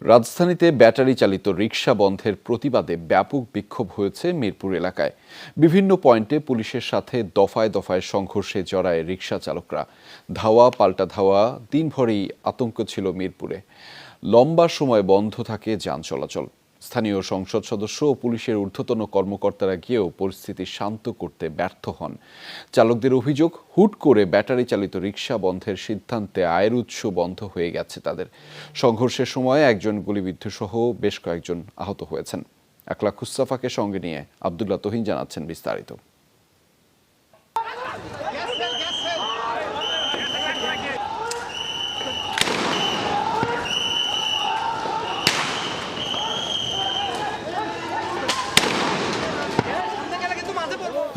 রাজধানীতে ব্যাটারি চালিত রিক্সা বন্ধের প্রতিবাদে ব্যাপক বিক্ষোভ হয়েছে মিরপুর এলাকায়। বিভিন্ন পয়েন্টে পুলিশের সাথে দফায় দফায় সংঘর্ষে জড়ায় রিক্সা চালকরা। ধাওয়া, পাল্টা ধাওয়া, দিনভরই আতঙ্ক ছিল মিরপুরে। লম্বা সময় বন্ধ থাকে যান চলাচল। স্থানীয় সংসদ সদস্য ও পুলিশের ঊর্ধ্বতন কর্মকর্তারা গিয়েও পরিস্থিতি শান্ত করতে ব্যর্থ হন। চালকদের অভিযোগ, হুট করে ব্যাটারি চালিত রিক্সা বন্ধের সিদ্ধান্তে আয়ের উৎস বন্ধ হয়ে গেছে তাদের। সংঘর্ষের সময় একজন গুলিবিদ্ধ সহ বেশ কয়েকজন আহত হয়েছেন। একলা খুস্তাফাকে সঙ্গে নিয়ে আবদুল্লাহ তহিন জানাচ্ছেন বিস্তারিত।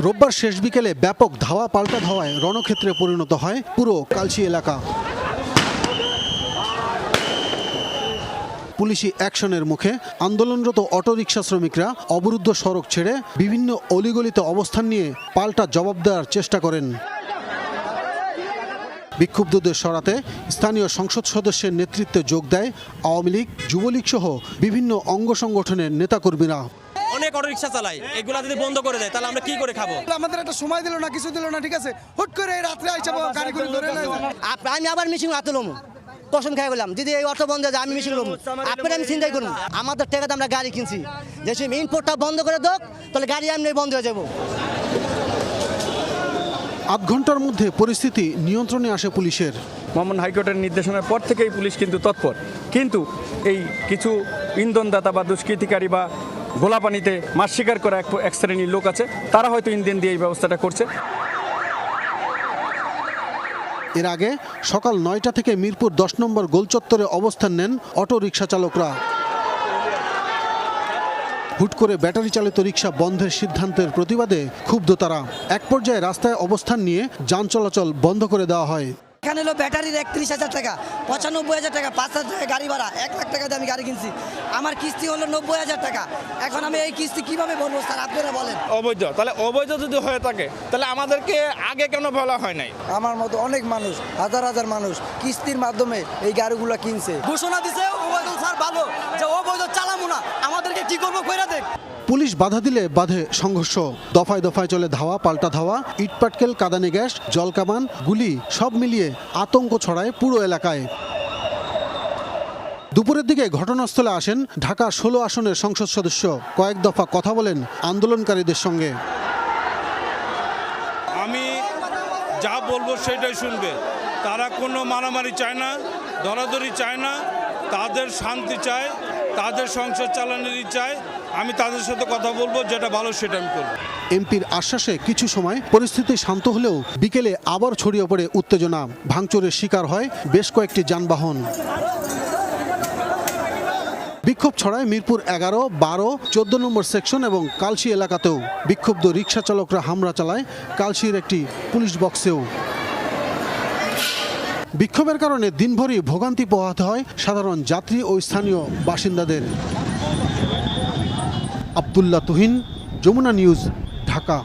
রোববার শেষ বিকেলে ব্যাপক ধাওয়া পাল্টা ধাওয়ায় রণক্ষেত্রে পরিণত হয় পুরো কালচি এলাকা। পুলিশি অ্যাকশনের মুখে আন্দোলনরত অটোরিকশা শ্রমিকরা অবরুদ্ধ সড়ক ছেড়ে বিভিন্ন অলিগলিতে অবস্থান নিয়ে পাল্টা জবাব দেওয়ার চেষ্টা করেন। বিক্ষুব্ধদের সরাতে স্থানীয় সংসদ সদস্যের নেতৃত্বে যোগ দেয় আওয়ামী লীগ, যুবলীগ সহ বিভিন্ন অঙ্গ সংগঠনের নেতাকর্মীরা। অনেক অটো রিক্সা চালাই এগুলা যদি বন্ধ করে দেয় তাহলে আমরা কি করে খাব? আমাদের একটা সময় দিল না কিছু দিল না ঠিক আছে? হুট করে এই রাত্রে আইসা গাড়িগুলি ধরে আমি আবার মিশিং হাতে লমু। কসম খাই বললাম যদি এই অটো বন্ধ হয়ে যায় আমি মিশিং লমু। আপনার আমি চিন্তাই করুন আমাদের টাকাতে আমরা গাড়ি কিনছি। যে সে মেইন পোর্টটা বন্ধ করে দোক তাহলে গাড়ি আমি বন্ধ হয়ে যাব। আধ ঘণ্টার মধ্যে পরিস্থিতি নিয়ন্ত্রণে আসে পুলিশের। মহামান্য হাইকোর্টের নির্দেশনার পর থেকেই পুলিশ কিন্তু তৎপর। কিন্তু এই কিছু ইন্ধনদাতা বা দুষ্কৃতিকারী বা গোলাপানিতে মাছ শিকার করা এক এক শ্রেণির লোক আছে। তারা হয়তো ইন্ধন দিয়ে এই ব্যবস্থাটা করছে। এর আগে সকাল নয়টা থেকে মিরপুর দশ নম্বর গোলচত্বরে অবস্থান নেন অটো রিক্সা চালকরা। হুট করে ব্যাটারি চালিত রিক্সা বন্ধের সিদ্ধান্তের প্রতিবাদে ক্ষুব্ধ তারা। এক পর্যায়ে রাস্তায় অবস্থান নিয়ে যান চলাচল বন্ধ করে দেওয়া হয়। এখানে হলো ব্যাটারির একত্রিশ হাজার টাকা পঁচানব্বই হাজার টাকা পাঁচ হাজার টাকা গাড়ি ভাড়া এক লাখ টাকা দিয়ে আমি গাড়ি কিনছি। আমার কিস্তি হলো নব্বই হাজার টাকা। এখন আমি এই কিস্তি কীভাবে বলব স্যার আপনারা বলেন। অবৈধ। তাহলে অবৈধ যদি হয়ে থাকে তাহলে আমাদেরকে আগে কেন বলা হয় নাই? আমার মতো অনেক মানুষ হাজার হাজার মানুষ কিস্তির মাধ্যমে এই গাড়িগুলো কিনছে। ঘোষণা দিছে অবৈধ স্যার ভালো যে অবৈধ চালাবো না। কি করব কইরা দেখ। পুলিশ বাধা দিলে বাধে সংঘর্ষ। দফায় দফায় চলে ধাওয়া পাল্টা ধাওয়া ইটপাটকেল কাদানে গ্যাস জলকামান গুলি সব মিলিয়ে আতঙ্ক ছড়ায় পুরো এলাকায়। দুপুরের দিকে ঘটনাস্থলে আসেন ঢাকা ষোলো আসনের সংসদ সদস্য। কয়েক দফা কথা বলেন আন্দোলনকারীদের সঙ্গে। আমি যা বলব সেটাই শুনবে। তারা কোনো মারামারি চায় না দরাদরি চায় না তাদের শান্তি চায়। তাদের সংসার চালানোর চায় আমি তাদের সাথে কথা বলব, যেটা ভালো সেটা আমি করব। এমপির আশ্বাসে কিছু সময় পরিস্থিতি শান্ত হলেও বিকেলে আবার ছড়িয়ে পড়ে উত্তেজনা। ভাঙচুরের শিকার হয় বেশ কয়েকটি যানবাহন। বিক্ষোভ ছড়ায় মিরপুর এগারো, বারো, চোদ্দ নম্বর সেকশন এবং কালশি এলাকাতেও। বিক্ষুব্ধ রিক্সা চালকরা হামলা চালায় কালশির একটি পুলিশ বক্সেও। বিক্ষোভের কারণে দিনভরই ভোগান্তি পোহাতে হয় সাধারণ যাত্রী ও স্থানীয় বাসিন্দাদের। আবদুল্লাহ তুহিন, যমুনা নিউজ, ঢাকা।